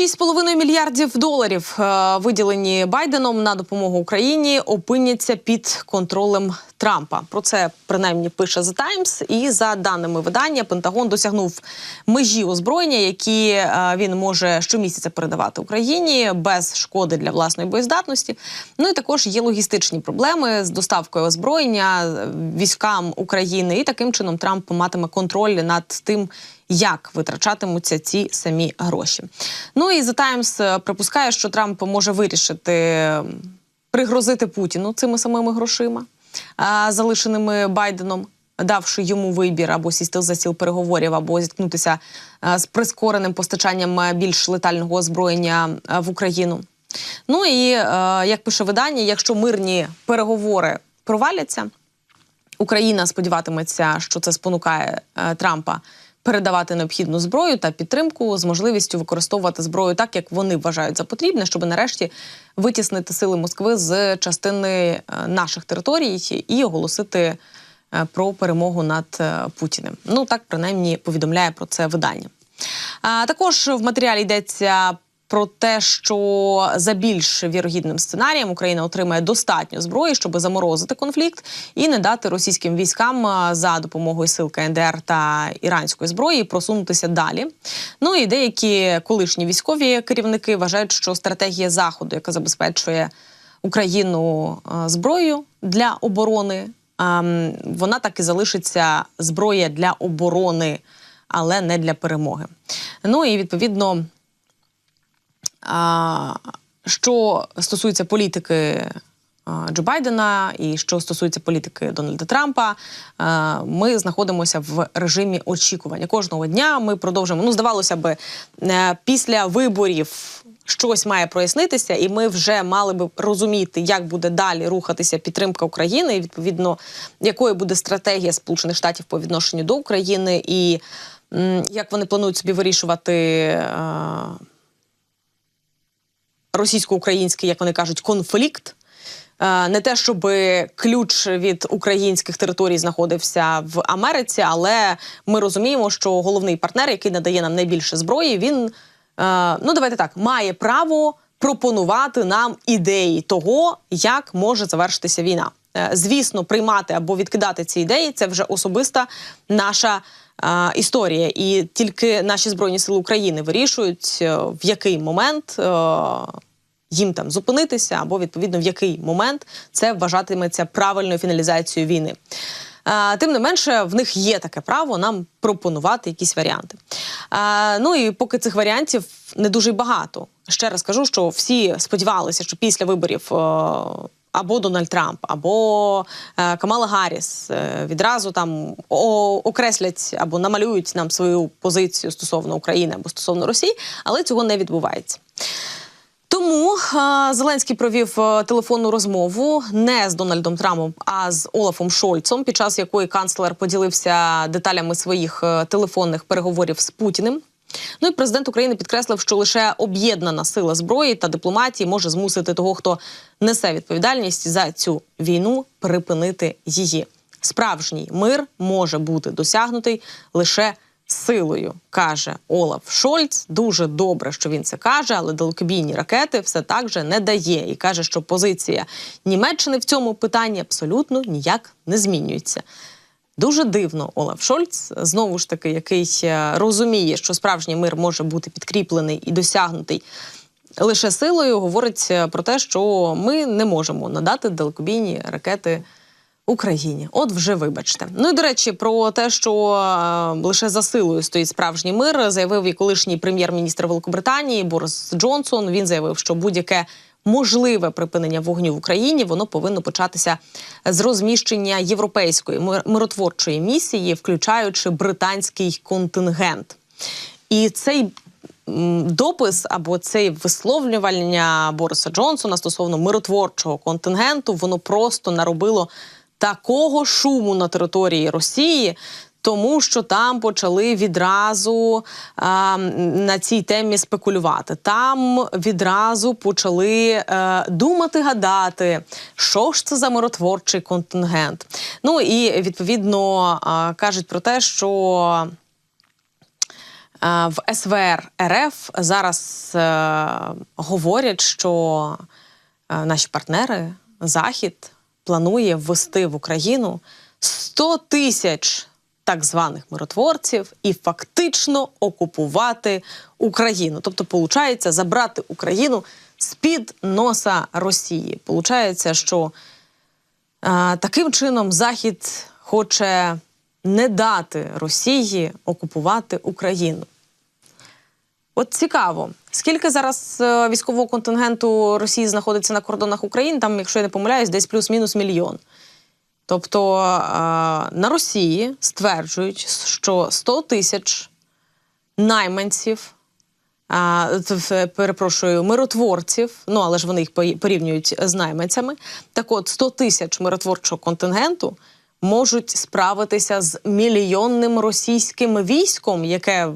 6,5 мільярдів доларів, е, виділені Байденом на допомогу Україні, опиняться під контролем Трампа. Про це принаймні пише The Times. І за даними видання, Пентагон досягнув межі озброєння, які е, він може щомісяця передавати Україні без шкоди для власної боєздатності. Ну і також є логістичні проблеми з доставкою озброєння е, військам України. І таким чином Трамп матиме контроль над тим, як витрачатимуться ці самі гроші. Ну і The Times е, припускає, що Трамп може вирішити пригрозити Путіну цими самими грошима, залишеними Байденом. Давши йому вибір або сісти за стіл переговорів, або зіткнутися е, з прискореним постачанням е, більш летального озброєння в Україну. Ну і як пише видання, якщо мирні переговори проваляться, Україна сподіватиметься, що це спонукає Трампа передавати необхідну зброю та підтримку з можливістю використовувати зброю так, як вони вважають за потрібне, щоб нарешті витіснити сили Москви з частини е, наших територій і оголосити е, про перемогу над е, Путіним. Ну так принаймні повідомляє про це видання. А також в матеріалі йдеться про те, що за більш вірогідним сценарієм Україна отримає достатньо зброї, щоб заморозити конфлікт і не дати російським військам за допомогою сил КНДР та іранської зброї просунутися далі. Ну і деякі колишні військові керівники вважають, що стратегія заходу, яка забезпечує Україну а, зброєю для оборони, вона так і залишиться зброя для оборони, але не для перемоги. Ну і відповідно. Що стосується політики Джо Байдена і що стосується політики Дональда Трампа, ми знаходимося в режимі очікування. Кожного дня ми продовжуємо. Ну, здавалося би, е, після виборів. Щось має прояснитися, і ми вже мали би розуміти, як буде далі рухатися підтримка України, і відповідно якою буде стратегія Сполучених Штатів по відношенню до України, і як вони планують собі вирішувати е, російсько-український, як вони кажуть, конфлікт. Е, Не те, щоб ключ від українських територій знаходився в Америці, але ми розуміємо, що головний партнер, який надає нам найбільше зброї, він е, ну давайте так має право пропонувати нам ідеї того, як може завершитися війна. Е, Звісно, приймати або відкидати ці ідеї це вже особиста наша е, історія, і тільки наші збройні сили України вирішують, е, в який момент. е, їм там зупинитися, або відповідно в який момент це вважатиметься правильною фіналізацією війни. А, Тим не менше, в них є таке право нам пропонувати якісь варіанти. А, Ну і поки цих варіантів не дуже багато. Ще раз кажу, що всі сподівалися, що після виборів. е, Або Дональд Трамп, або е, Камала Гарріс е, відразу там о- окреслять або намалюють нам свою позицію стосовно України або стосовно Росії, але цього не відбувається. Тому е, Зеленський провів е, телефонну розмову не з Дональдом Трампом, а з Олафом Шольцом, під час якої канцлер поділився деталями своїх е, телефонних переговорів з Путіним. Ну і президент України підкреслив, що лише об'єднана сила зброї та дипломатії може змусити того, хто несе відповідальність за цю війну, припинити її. Справжній мир може бути досягнутий лише силою, каже Олаф Шольц. Дуже добре, що він це каже, але далекобійні ракети все так же не дає і каже, що позиція Німеччини в цьому питанні абсолютно ніяк не змінюється. Дуже дивно, Олаф Шольц, знову ж таки, який е, розуміє, що справжній мир може бути підкріплений і досягнутий лише силою, говорить е, про те, що ми не можемо надати далекобійні ракети Україні. От вже вибачте. Ну і до речі, про те, що е, лише за силою стоїть справжній мир, заявив і колишній прем'єр-міністр Великобританії Борис Джонсон. Він заявив, що будь-яке можливе припинення вогню в Україні воно повинно початися з розміщення європейської мир- миротворчої місії, включаючи британський контингент. І цей допис або це висловлювання Бориса Джонсона стосовно миротворчого контингенту, воно просто наробило такого шуму на території Росії. Тому що там почали відразу а, на цій темі спекулювати. Там відразу почали е, думати, гадати, що ж це за миротворчий контингент. Ну і відповідно а, кажуть про те, що Е, В СВР РФ зараз е, говорять, що е, наші партнери Захід планує ввести в Україну 100 тисяч так званих миротворців і фактично окупувати Україну. Тобто, получається, забрати Україну з-під носа Росії. Получається, що е, таким чином Захід хоче не дати Росії окупувати Україну. От цікаво, скільки зараз е, військового контингенту Росії знаходиться на кордонах України? Там, якщо я не помиляюсь, десь плюс-мінус мільйон. Тобто е, на Росії стверджують, що 100 тисяч найманців, е, перепрошую, миротворців, ну але ж вони їх порівнюють з найманцями. Так от 100 тисяч миротворчого контингенту можуть справитися з мільйонним російським військом, яке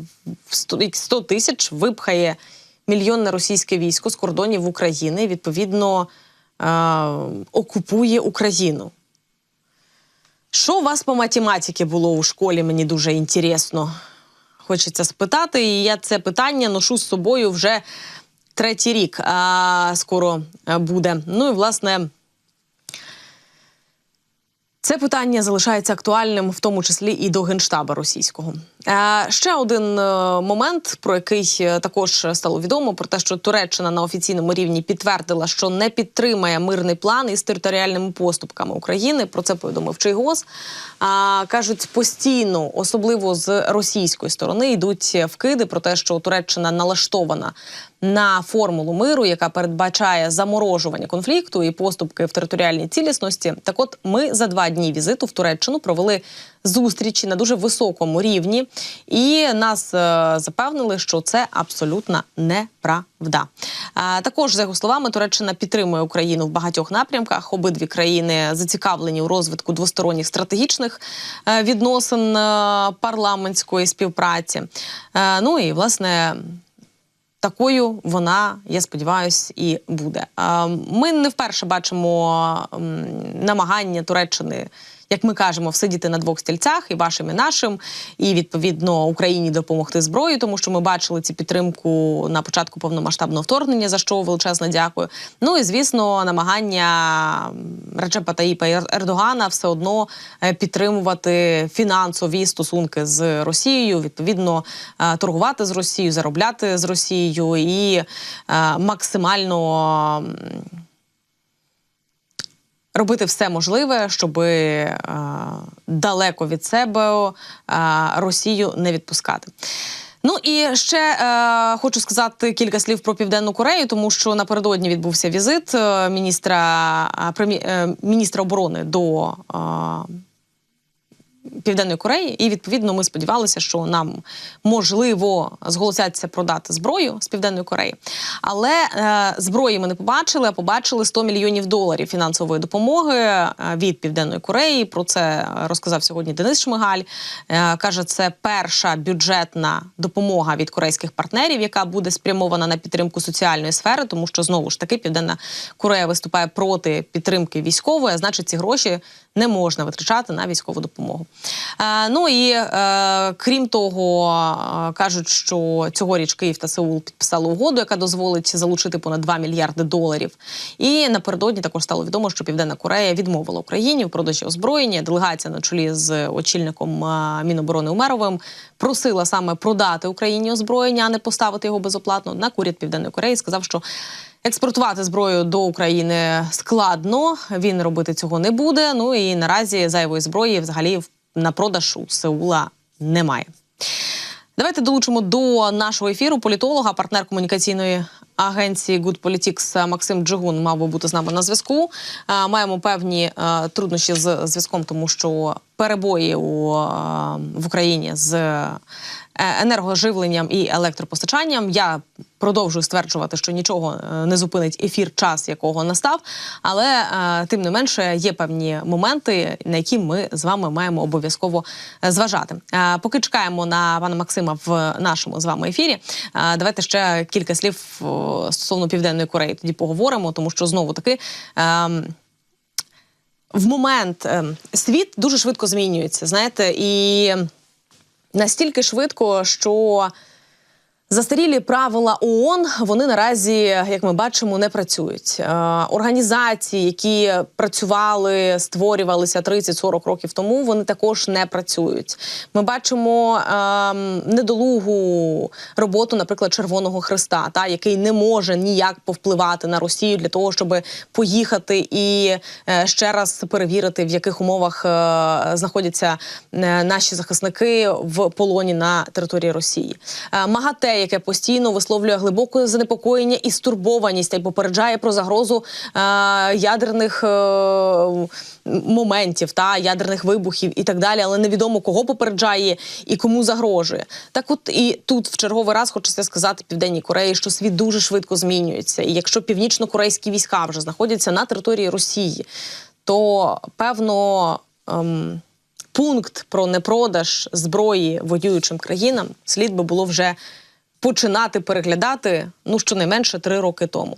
в 100 100 тисяч випхає мільйонне російське військо з кордонів України, відповідно е, окупує Україну. Що у вас по математиці було у школі? Мені дуже інтересно. Хочеться спитати, і я це питання ношу з собою вже третій рік. А скоро е, буде. Ну і власне. Це питання залишається актуальним, в тому числі і до генштаба російського. Е, ще один е, момент, про який е, також стало відомо, про те, що Туреччина на офіційному рівні підтвердила, що не підтримає мирний план із територіальними поступками України. Про це повідомив Чийгоз. А кажуть, постійно, особливо з російської сторони, йдуть вкиди про те, що Туреччина налаштована на формулу миру, яка передбачає заморожування конфлікту і поступки в територіальній цілісності. Так, от ми за два дні візиту в Туреччину провели зустрічі на дуже високому рівні, і нас е, запевнили, що це абсолютна неправда. А, також за його словами, Туреччина підтримує Україну в багатьох напрямках. Обидві країни зацікавлені у розвитку двосторонніх стратегічних е, відносин е, парламентської співпраці. Е, ну і власне такою вона, я сподіваюся, і буде. Ми не вперше бачимо намагання Туреччини. Як ми кажемо, всидіти на двох стільцях і вашим, і нашим, і відповідно Україні допомогти зброєю, тому що ми бачили цю підтримку на початку повномасштабного вторгнення, за що величезне дякую. Ну і звісно, намагання Реджепа Таїпа Ердогана все одно е, підтримувати фінансові стосунки з Росією, відповідно е, торгувати з Росією, заробляти з Росією і е, максимально. Робити все можливе, щоб е, далеко від себе е, Росію не відпускати. Ну і ще е, хочу сказати кілька слів про південну Корею, тому що напередодні відбувся візит е, міністра е, е, міністра оборони до е, Південної Кореї, і відповідно ми сподівалися, що нам можливо зголосяться продати зброю з Південної Кореї. Але е, зброї ми не побачили, а побачили 100 мільйонів доларів фінансової допомоги е, від Південної Кореї. Про це розказав сьогодні Денис Шмигаль. Е, каже, це перша бюджетна допомога від корейських партнерів, яка буде спрямована на підтримку соціальної сфери, тому що знову ж таки Південна Корея виступає проти підтримки військової, а значить, ці гроші не можна витрачати на військову допомогу. Е, ну і е, крім того, е, кажуть, що цьогоріч Київ та Сеул підписали угоду, яка дозволить залучити понад 2 мільярди доларів. І напередодні також стало відомо, що Південна Корея відмовила Україні в продажі озброєння. Делегація на чолі з очільником Міноборони Умеровим просила саме продати Україні озброєння, а не поставити його безоплатно. Однак уряд Південної Кореї сказав, що Експортувати зброю до України складно. Він робити цього не буде. Ну і наразі зайвої зброї взагалі в- на продаж у Сеула немає. Давайте долучимо до нашого ефіру політолога, партнер комунікаційної агенції Good Politics Максим Джигун мав би бути з нами на зв'язку. Е, Маємо певні е, труднощі з зв'язком, тому що перебої у, е, в Україні з енергоживленням і електропостачанням. Я продовжую стверджувати, що нічого е, не зупинить ефір, час якого настав. Але е, тим не менше є певні моменти, на які ми з вами маємо обов'язково е, зважати. Е, Поки чекаємо на пана Максима в нашому з вами ефірі. е, Давайте ще кілька слів стосовно південної Кореї. Тоді поговоримо, тому що знову таки. ем, в момент ем, світ дуже швидко змінюється, знаєте, і настільки швидко, що Застарілі правила ООН вони наразі, як ми бачимо, не працюють. Е, Організації, які працювали, створювалися 30-40 років тому, вони також не працюють. Ми бачимо ем, недолугу роботу, наприклад, Червоного Христа, та який не може ніяк повпливати на Росію для того, щоб поїхати і е, ще раз перевірити, в яких умовах е, знаходяться наші захисники в полоні на території Росії. МАГАТЕ, яке постійно висловлює глибоке занепокоєння і стурбованість, і попереджає про загрозу е, ядерних е, моментів та ядерних вибухів і так далі, але невідомо кого попереджає і кому загрожує. Так, от і тут в черговий раз хочеться сказати Південній Кореї, що світ дуже швидко змінюється. І якщо північно-корейські війська вже знаходяться на території Росії, то певно. Ем, Пункт про непродаж зброї воюючим країнам слід би було вже починати переглядати ну щонайменше три роки тому.